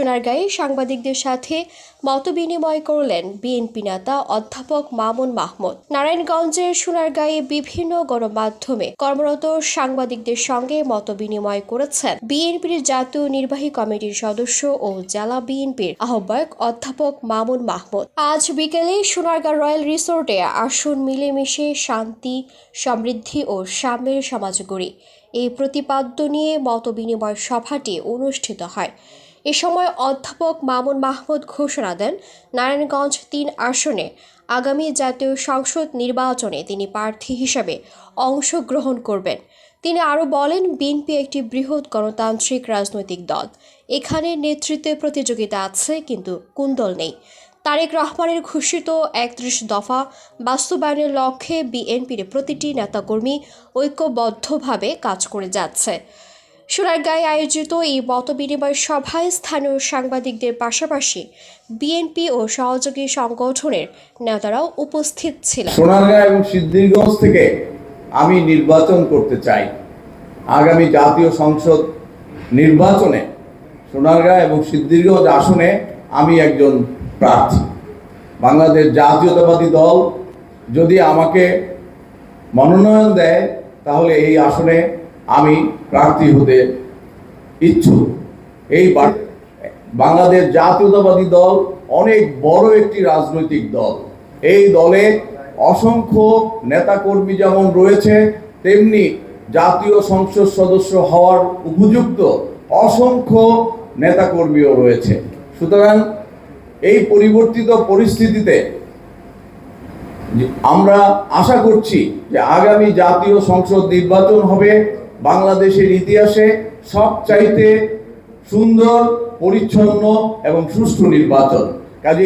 সোনারগাঁয়ে সাংবাদিকদের সাথে মতবিনিময় করলেন বিএনপি নেতা অধ্যাপক মামুন মাহমুদ। নারায়ণগঞ্জের সোনারগাঁয়ে বিভিন্ন গণমাধ্যমে কর্মরত সাংবাদিকদের সঙ্গে মতবিনিময় করেছেন বিএনপির জাতীয় নির্বাহী কমিটির সদস্য ও জেলা বিএনপির আহ্বায়ক অধ্যাপক মামুন মাহমুদ। আজ বিকেলে সোনারগাঁ রয়্যাল রিসোর্টে আসুন মিলেমিশে শান্তি, সমৃদ্ধি ও সাম্যের সমাজ গড়ি। এই প্রতিপাদ্য নিয়ে মতবিনিময় সভাটি অনুষ্ঠিত হয়। এ সময় অধ্যাপক মামুন মাহমুদ ঘোষণা দেন, নারায়ণগঞ্জ তিন আসনে আগামী জাতীয় সংসদ নির্বাচনে তিনি প্রার্থী হিসেবে অংশগ্রহণ করবেন। তিনি আরও বলেন, বিএনপি একটি বৃহৎ গণতান্ত্রিক রাজনৈতিক দল। এখানে নেতৃত্বে প্রতিযোগিতা আছে, কিন্তু কুন্দল নেই। তারেক রহমানের ঘোষিত একত্রিশ দফা বাস্তবায়নের লক্ষ্যে বিএনপির প্রতিটি নেতাকর্মী ঐক্যবদ্ধভাবে কাজ করে যাচ্ছে। সোনারগাঁয়ে আয়োজিত এই মতবিনিময় সভায় স্থানীয় সাংবাদিকদের পাশাপাশি বিএনপি ও সহযোগী সংগঠনের নেতারাও উপস্থিত ছিলেন। সোনারগাঁ এবং সিদ্ধিরগঞ্জ থেকে আমি নির্বাচন করতে চাই। আগামী জাতীয় সংসদ নির্বাচনে সোনারগাঁ এবং সিদ্ধিরগঞ্জ আসনে আমি একজন প্রার্থী। বাংলাদেশ জাতীয়তাবাদী দল যদি আমাকে মনোনয়ন দেয়, তাহলে এই আসনে আমি প্রার্থী হতে ইচ্ছুক। এই বাংলাদেশ জাতীয়তাবাদী দল অনেক বড় একটি রাজনৈতিক দল। এই দলে অসংখ্য নেতাকর্মী যেমন রয়েছে, তেমনি জাতীয় সংসদ সদস্য হওয়ার উপযুক্ত অসংখ্য নেতাকর্মীও রয়েছে। সুতরাং এই পরিবর্তিত পরিস্থিতিতে আমরা আশা করছি যে আগামী জাতীয় সংসদ নির্বাচন হবে। বাংলাদেশের ইতিহাসে সবচাইতে সুন্দর পরিচ্ছন্ন এবং সুষ্ঠু নির্বাচন। কাজে